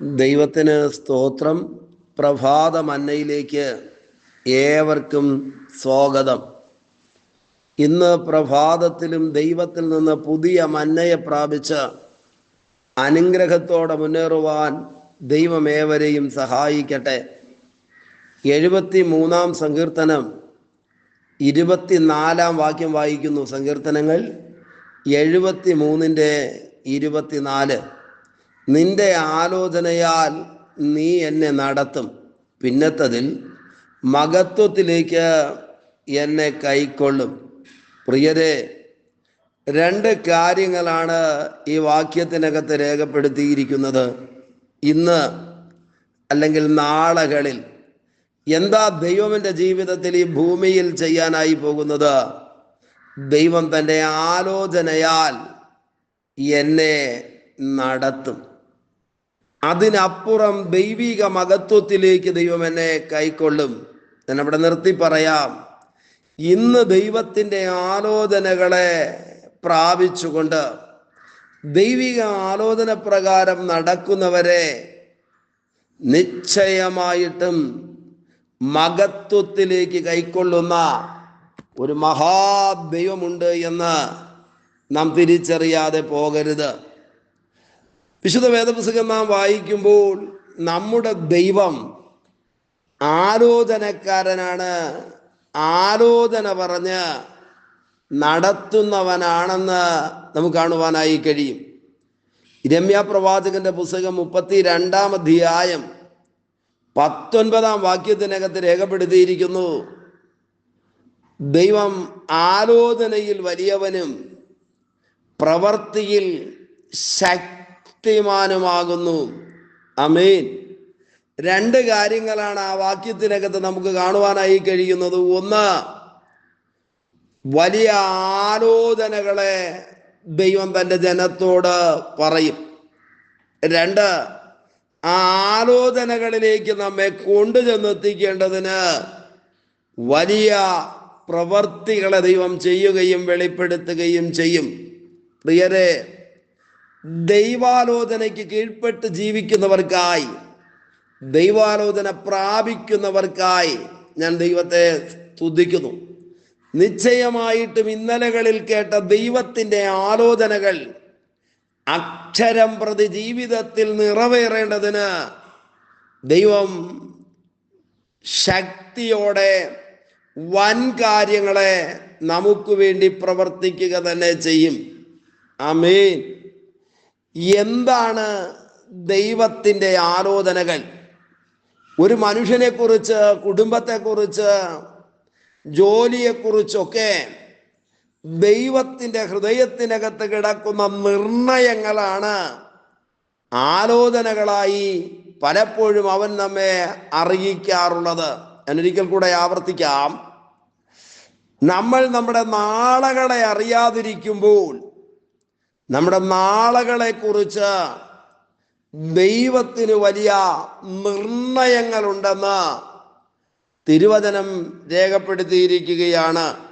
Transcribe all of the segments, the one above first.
ദൈവത്തിന് സ്തോത്രം. പ്രഭാത മന്നയിലേക്ക് ഏവർക്കും സ്വാഗതം. ഇന്ന് പ്രഭാതത്തിലും ദൈവത്തിൽ നിന്ന് പുതിയ മന്നയെ പ്രാപിച്ച് അനുഗ്രഹത്തോടെ മുന്നേറുവാൻ ദൈവമേവരെയും സഹായിക്കട്ടെ. എഴുപത്തി മൂന്നാം സങ്കീർത്തനം ഇരുപത്തിനാലാം വാക്യം വായിക്കുന്നു സങ്കീർത്തനങ്ങൾ. എഴുപത്തി മൂന്നിന്റെ ഇരുപത്തിനാല്. നിന്റെ ആലോചനയാൽ നീ എന്നെ നടത്തും. പിന്നത്തതിൽ മകത്വത്തിലേക്ക് എന്നെ കൈക്കൊള്ളും. പ്രിയരെ രണ്ട് കാര്യങ്ങളാണ് ഈ വാക്യത്തിനകത്ത് രേഖപ്പെടുത്തിയിരിക്കുന്നത്. ഇന്ന് അല്ലെങ്കിൽ നാളകളിൽ എന്താ ദൈവമിന്റെ ജീവിതത്തിൽ ഈ ഭൂമിയിൽ ചെയ്യാനായി പോകുന്നത്? ദൈവം തന്റെ ആലോചനയാൽ എന്നെ നടത്തും. അതിനപ്പുറം ദൈവിക മഹത്വത്തിലേക്ക് ദൈവം എന്നെ കൈക്കൊള്ളും. ഞാൻ അവിടെ നിർത്തി പറയാം. ഇന്ന് ദൈവത്തിന്റെ ആലോചനകളെ പ്രാപിച്ചുകൊണ്ട് ദൈവിക ആലോചന പ്രകാരം നടക്കുന്നവരെ നിശ്ചയമായിട്ടും മഹത്വത്തിലേക്ക് കൈക്കൊള്ളുന്ന ഒരു മഹാദൈവമുണ്ട് എന്ന് നാം തിരിച്ചറിയാതെ പോകരുത്. വിശുദ്ധ വേദപുസ്തകം നാം വായിക്കുമ്പോൾ നമ്മുടെ ദൈവം ആലോചനക്കാരനാണ്. ആലോചന പറഞ്ഞ് നടത്തുന്നവനാണെന്ന് നമുക്ക് കാണുവാനായി കഴിയും. രമ്യ പ്രവാചകന്റെ പുസ്തകം മുപ്പത്തി രണ്ടാം അധ്യായം പത്തൊൻപതാം വാക്യത്തിനകത്ത് രേഖപ്പെടുത്തിയിരിക്കുന്നു. ദൈവം ആലോചനയിൽ വലിയവനും പ്രവർത്തിയിൽ ശക്തിമാനുമാകുന്നു അമീൻ രണ്ട് കാര്യങ്ങളാണ് ആ വാക്യത്തിനകത്ത് നമുക്ക് കാണുവാനായി കഴിയുന്നത്. ഒന്ന് വലിയ ആലോചനകളെ ദൈവം തന്റെ ജനത്തോട് പറയും. രണ്ട് ആ ആലോചനകളിലേക്ക് നമ്മെ കൊണ്ടുചെന്നെത്തിക്കേണ്ടതിന് വലിയ പ്രവർത്തികളെ ദൈവം ചെയ്യുകയും വെളിപ്പെടുത്തുകയും ചെയ്യും. പ്രിയരെ ദൈവാലോചനയ്ക്ക് കീഴ്പ്പെട്ട് ജീവിക്കുന്നവർക്കായി ദൈവാലോചന പ്രാപിക്കുന്നവർക്കായി ഞാൻ ദൈവത്തെ സ്തുതിക്കുന്നു. നിശ്ചയമായിട്ടും ഇന്നലകളിൽ കേട്ട ദൈവത്തിന്റെ ആലോചനകൾ അക്ഷരം പ്രതി ജീവിതത്തിൽ നിറവേറേണ്ടതിന് ദൈവം ശക്തിയോടെ വൻ കാര്യങ്ങളെ നമുക്ക് വേണ്ടി പ്രവർത്തിക്കുക തന്നെ ചെയ്യും. അമീൻ എന്താണ് ദൈവത്തിന്റെ ആലോചനകൾ? ഒരു മനുഷ്യനെ കുറിച്ച് കുടുംബത്തെക്കുറിച്ച് ജോലിയെക്കുറിച്ചൊക്കെ ദൈവത്തിന്റെ ഹൃദയത്തിനകത്ത് കിടക്കുന്ന നിർണയങ്ങളാണ് ആലോചനകളായി പലപ്പോഴും അവൻ നമ്മെ അറിയിക്കാറുള്ളത്. ഞാനൊരിക്കൽ കൂടെ ആവർത്തിക്കാം. നമ്മൾ നമ്മുടെ നാളകളെ അറിയാതിരിക്കുമ്പോൾ നമ്മുടെ നാളകളെ കുറിച്ച് ദൈവത്തിന് വലിയ നിർണയങ്ങളുണ്ടെന്ന് തിരുവചനം രേഖപ്പെടുത്തിയിരിക്കുകയാണ്.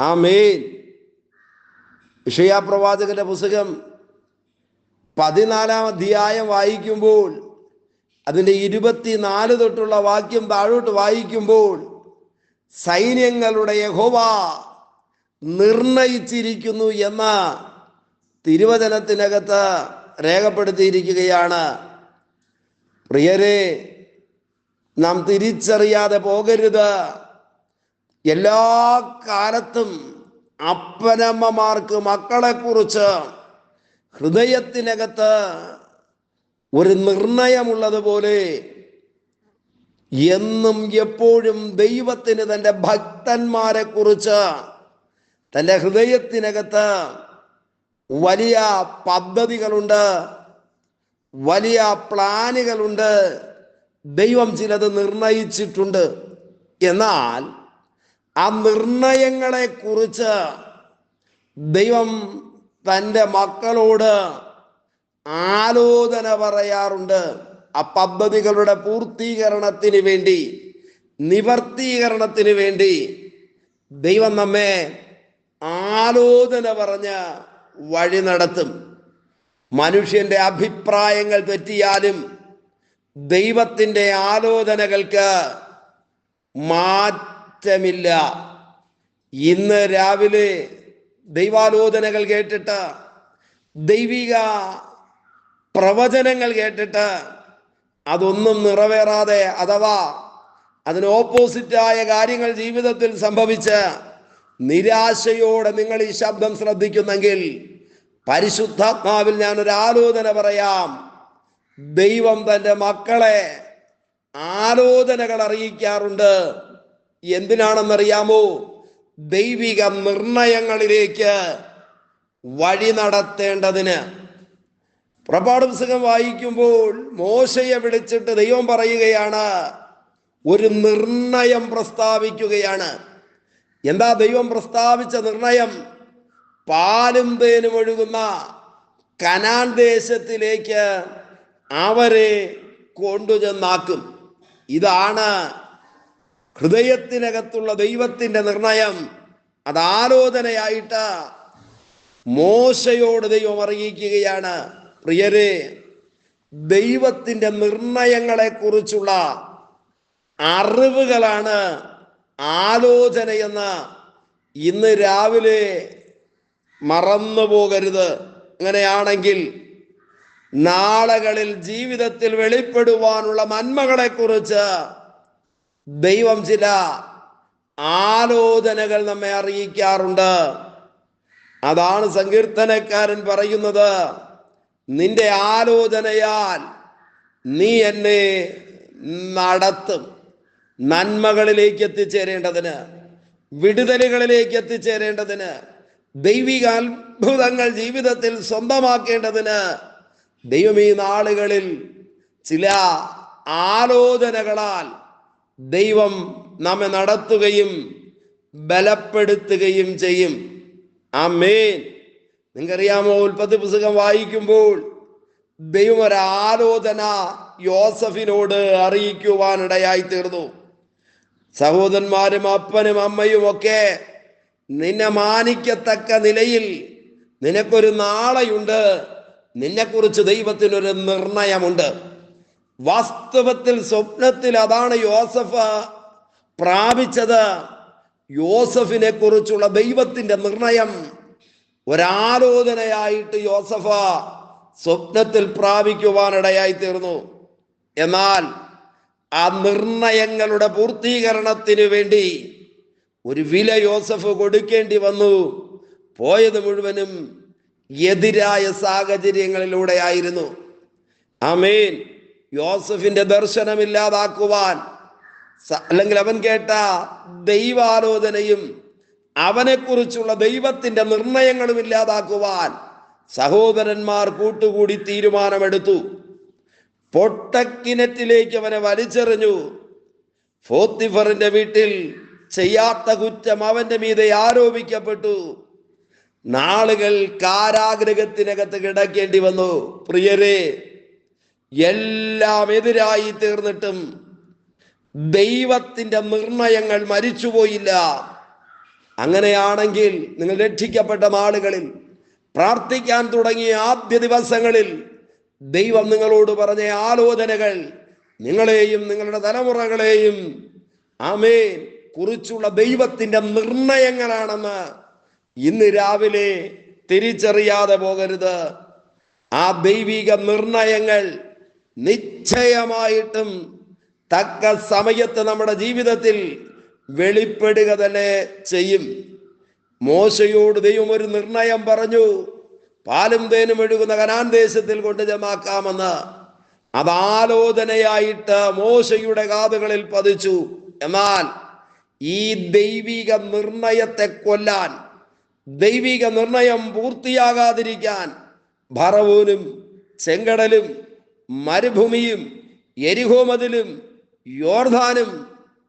ആ മെയിൻ വിഷയാപ്രവാചകന്റെ പുസ്തകം പതിനാലാം അധ്യായം വായിക്കുമ്പോൾ അതിന്റെ ഇരുപത്തിനാല് തൊട്ടുള്ള വാക്യം താഴോട്ട് വായിക്കുമ്പോൾ സൈന്യങ്ങളുടെ യഹോവ നിർണയിച്ചിരിക്കുന്നു എന്ന തിരുവചനത്തിനകത്ത് രേഖപ്പെടുത്തിയിരിക്കുകയാണ്. പ്രിയരെ നാം തിരിച്ചറിയാതെ പോകരുത്. എല്ലാ കാലത്തും അപ്പനമ്മമാർക്ക് മക്കളെക്കുറിച്ച് ഹൃദയത്തിനകത്ത് ഒരു നിർണയമുള്ളതുപോലെ എന്നും എപ്പോഴും ദൈവത്തിന് തന്റെ ഭക്തന്മാരെ കുറിച്ച് തന്റെ ഹൃദയത്തിനകത്ത് വലിയ പദ്ധതികളുണ്ട് വലിയ പ്ലാനുകളുണ്ട് ദൈവം ചിലത് നിർണയിച്ചിട്ടുണ്ട്. എന്നാൽ ആ നിർണയങ്ങളെ കുറിച്ച് ദൈവം തന്റെ മക്കളോട് ആലോചന പറയാറുണ്ട്. ആ പദ്ധതികളുടെ പൂർത്തീകരണത്തിന് വേണ്ടി നിവർത്തീകരണത്തിന് വേണ്ടി ദൈവം നമ്മെ ആലോചന പറഞ്ഞ് വഴി നടത്തും. മനുഷ്യന്റെ അഭിപ്രായങ്ങൾ തെറ്റിയാലും ദൈവത്തിന്റെ ആലോചനകൾക്ക് മാറ്റമില്ല. ഇന്ന് രാവിലെ ദൈവാലോചനകൾ കേട്ടിട്ട് ദൈവിക പ്രവചനങ്ങൾ കേട്ടിട്ട് അതൊന്നും നിറവേറാതെ അഥവാ അതിന് ഓപ്പോസിറ്റായ കാര്യങ്ങൾ ജീവിതത്തിൽ സംഭവിച്ച് നിരാശയോടെ നിങ്ങൾ ഈ ശബ്ദം ശ്രദ്ധിക്കുന്നെങ്കിൽ പരിശുദ്ധാത്മാവിൽ ഞാൻ ഒരു ആലോചന പറയാം. ദൈവം തന്റെ മക്കളെ ആലോചനകൾ അറിയിക്കാറുണ്ട്. എന്തിനാണെന്നറിയാമോ? ദൈവിക നിർണയങ്ങളിലേക്ക് വഴി നടത്തേണ്ടതിന്. പുറപ്പാട് പുസ്തകം വായിക്കുമ്പോൾ മോശയെ വിളിച്ചിട്ട് ദൈവം പറയുകയാണ് ഒരു നിർണയം പ്രസ്താവിക്കുകയാണ്. എന്താ ദൈവം പ്രസ്താവിച്ച നിർണയം? പാലും തേനും ഒഴുകുന്ന കനാൻ ദേശത്തിലേക്ക് അവരെ കൊണ്ടുചെന്നാക്കും. ഇതാണ് ഹൃദയത്തിനകത്തുള്ള ദൈവത്തിന്റെ നിർണയം. അത് ആലോചനയായിട്ട് മോശയോട് ദൈവം അറിയിക്കുകയാണ്. പ്രിയരെ ദൈവത്തിന്റെ നിർണയങ്ങളെ കുറിച്ചുള്ള അറിവുകളാണ് എന്ന ഇന്ന് രാവിലെ മറന്നു പോകരുത്. അങ്ങനെയാണെങ്കിൽ നാളകളിൽ ജീവിതത്തിൽ വെളിപ്പെടുവാനുള്ള നന്മകളെ കുറിച്ച് ദൈവം ചില ആലോചനകൾ നമ്മെ അറിയിക്കാറുണ്ട്. അതാണ് സങ്കീർത്തനക്കാരൻ പറയുന്നത്. നിന്റെ ആലോചനയാൽ നീ എന്നെ നടത്തും. നന്മകളിലേക്ക് എത്തിച്ചേരേണ്ടതിന് വിടുതലുകളിലേക്ക് എത്തിച്ചേരേണ്ടതിന് ദൈവിക അത്ഭുതങ്ങൾ ജീവിതത്തിൽ സ്വന്തമാക്കേണ്ടതിന് ദൈവം ഈ നാളുകളിൽ ചില ആലോചനകളാൽ ദൈവം നമ്മെ നടത്തുകയും ബലപ്പെടുത്തുകയും ചെയ്യും. ആ മേൻ നിങ്ങൾക്കറിയാമോ ഉൽപ്പത്തി പുസ്തകം വായിക്കുമ്പോൾ ദൈവം ഒരാലോചന യോസഫിനോട് അറിയിക്കുവാനിടയായി തീർന്നു സഹോദരന്മാരും അപ്പനും അമ്മയും ഒക്കെ നിന്നെ മാനിക്കത്തക്ക നിലയിൽ നിനക്കൊരു നാളെയുണ്ട്. നിന്നെക്കുറിച്ച് ദൈവത്തിനൊരു നിർണയമുണ്ട്. വാസ്തവത്തിൽ സ്വപ്നത്തിൽ അതാണ് യോസഫ് പ്രാപിച്ചത്. യോസഫിനെ കുറിച്ചുള്ള ദൈവത്തിന്റെ നിർണയം. ഒരാലോചനയായിട്ട് യോസഫ സ്വപ്നത്തിൽ പ്രാപിക്കുവാനിടയായി തീർന്നു എന്നാൽ ആ നിർണയങ്ങളുടെ പൂർത്തീകരണത്തിന് വേണ്ടി ഒരു വില യോസഫ് കൊടുക്കേണ്ടി വന്നു. പോയത് മുഴുവനും എതിരായ സാഹചര്യങ്ങളിലൂടെ ആയിരുന്നു. ആമേൻ. യോസഫിന്റെ ദർശനമില്ലാതാക്കുവാൻ അല്ലെങ്കിൽ അവൻ കേട്ട ദൈവാലോചനയും അവനെക്കുറിച്ചുള്ള ദൈവത്തിന്റെ നിർണയങ്ങളും ഇല്ലാതാക്കുവാൻ സഹോദരന്മാർ കൂട്ടുകൂടി തീരുമാനമെടുത്തു. പൊട്ടക്കിണറ്റിലേക്ക് അവനെ വലിച്ചെറിഞ്ഞു. ഫോത്തിഫറിന്റെ വീട്ടിൽ ചെയ്യാത്ത കുറ്റം അവന്റെ മീതെ ആരോപിക്കപ്പെട്ടു. നാളുകൾ കാരാഗ്രഹത്തിനകത്ത് കിടക്കേണ്ടി വന്നു. പ്രിയരെ എല്ലാം എതിരായി തീർന്നിട്ടും ദൈവത്തിന്റെ നിർണയങ്ങൾ മരിച്ചുപോയില്ല. അങ്ങനെയാണെങ്കിൽ നിങ്ങൾ രക്ഷിക്കപ്പെട്ട ആളുകളിൽ പ്രാർത്ഥിക്കാൻ തുടങ്ങിയ ആദ്യ ദിവസങ്ങളിൽ ദൈവം നിങ്ങളോട് പറഞ്ഞ ആലോചനകൾ നിങ്ങളെയും നിങ്ങളുടെ തലമുറകളെയും ആമേ കുറിച്ചുള്ള ദൈവത്തിന്റെ നിർണയങ്ങളാണെന്ന് ഇന്ന് രാവിലെ തിരിച്ചറിയാതെ പോകരുത്. ആ ദൈവിക നിർണയങ്ങൾ നിശ്ചയമായിട്ടും തക്ക സമയത്ത് നമ്മുടെ ജീവിതത്തിൽ വെളിപ്പെടുക തന്നെ ചെയ്യും. മോശയോട് ദൈവം ഒരു നിർണയം പറഞ്ഞു. പാലും തേനും ഒഴുകുന്ന കനാൻ ദേശത്തിൽ കൊണ്ട് ജമാക്കാമെന്ന് അത് ആലോചനയായിട്ട് മോശയുടെ കാതുകളിൽ പതിച്ചു. എന്നാൽ ഈ ദൈവിക നിർണയത്തെ കൊല്ലാൻ ദൈവിക നിർണയം പൂർത്തിയാകാതിരിക്കാൻ ഭറവൂനും ചെങ്കടലും മരുഭൂമിയും എരിഹോമതിലും യോർധാനും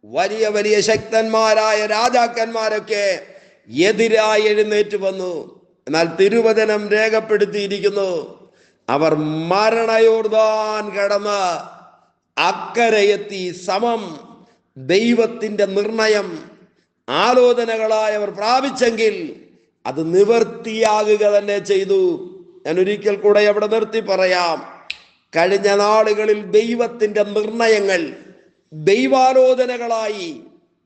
വലിയ വലിയ ശക്തന്മാരായ രാജാക്കന്മാരൊക്കെ എതിരായി എഴുന്നേറ്റ് വന്നു. എന്നാൽ തിരുവചനം രേഖപ്പെടുത്തിയിരിക്കുന്നു. അവർ മരണയോർദാൻ കടന്ന് അക്കരയെത്തി സമം ദൈവത്തിന്റെ നിർണയം ആലോചനകളായി അവർ പ്രാപിച്ചെങ്കിൽ അത് നിവർത്തിയാകുക തന്നെ ചെയ്തു. ഞാൻ ഒരിക്കൽ കൂടെ അവിടെ നിർത്തി പറയാം. കഴിഞ്ഞ നാളുകളിൽ ദൈവത്തിന്റെ നിർണയങ്ങൾ ദൈവാലോചനകളായി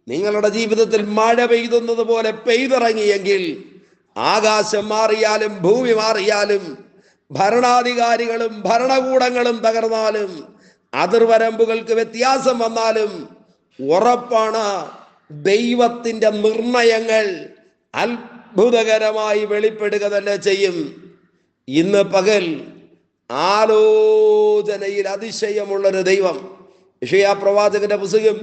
നിങ്ങളുടെ ജീവിതത്തിൽ മഴ പെയ്തുന്നത് പോലെ പെയ്തിറങ്ങിയെങ്കിൽ ആകാശം മാറിയാലും ഭൂമി മാറിയാലും ഭരണാധികാരികളും ഭരണകൂടങ്ങളും തകർന്നാലും അതിർവരമ്പുകൾക്ക് വ്യത്യാസം വന്നാലും ഉറപ്പാണ് ദൈവത്തിന്റെ നിർണയങ്ങൾ അത്ഭുതകരമായി വെളിപ്പെടുക തന്നെ ചെയ്യും. ഇന്ന് പകൽ ആലോചനയിൽ അതിശയമുള്ളൊരു ദൈവം. വിഷയ പ്രവാചകന്റെ പുസ്തകം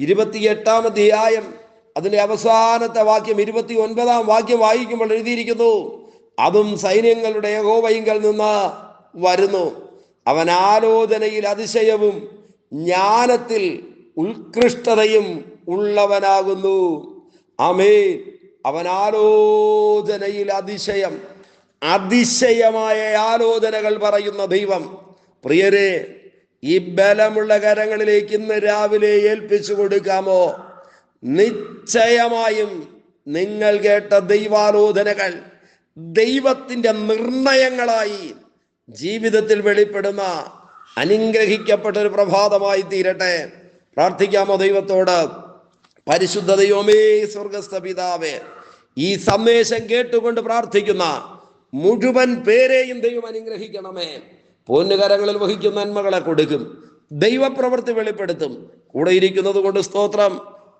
ഇരുപത്തിയെട്ടാം അധ്യായം അതിന്റെ അവസാനത്തെ വാക്യം ഇരുപത്തി ഒൻപതാം വാക്യം വായിക്കുമ്പോൾ എഴുതിയിരിക്കുന്നു. അതും സൈന്യങ്ങളുടെ യഹോവയിങ്കൽ നിന്ന് വരുന്നു. അവൻ ആലോചനയിൽ അതിശയവും ജ്ഞാനത്തിൽ ഉത്കൃഷ്ടതയും ഉള്ളവനാകുന്നു. അമേ അവൻ ആലോചനയിൽ അതിശയം അതിശയമായ ആലോചനകൾ പറയുന്ന ദൈവം. പ്രിയരെ ഈ ബലമുള്ള കരങ്ങളിലേക്ക് ഇന്ന് രാവിലെ ഏൽപ്പിച്ചു കൊടുക്കാമോ? നിശ്ചയമായും നിങ്ങൾ കേട്ട ദൈവാലോചനകൾ ദൈവത്തിന്റെ നിർണയങ്ങളായി ജീവിതത്തിൽ വെളിപ്പെടുന്ന അനുഗ്രഹിക്കപ്പെട്ട ഒരു പ്രഭാതമായി തീരട്ടെ. പ്രാർത്ഥിക്കാമോ ദൈവത്തോട്? പരിശുദ്ധ ദൈവമേ സ്വർഗസ്ഥ പിതാവേ ഈ സന്ദേശം കേട്ടുകൊണ്ട് പ്രാർത്ഥിക്കുന്ന മുഴുവൻ പേരെയും ദൈവം അനുഗ്രഹിക്കണമേ. പൊന്നുകരങ്ങളിൽ വഹിക്കുന്ന നന്മകളെ കൊടുക്കും. ദൈവപ്രവൃത്തി വെളിപ്പെടുത്തും. കൂടെ ഇരിക്കുന്നത് കൊണ്ട് സ്തോത്രം.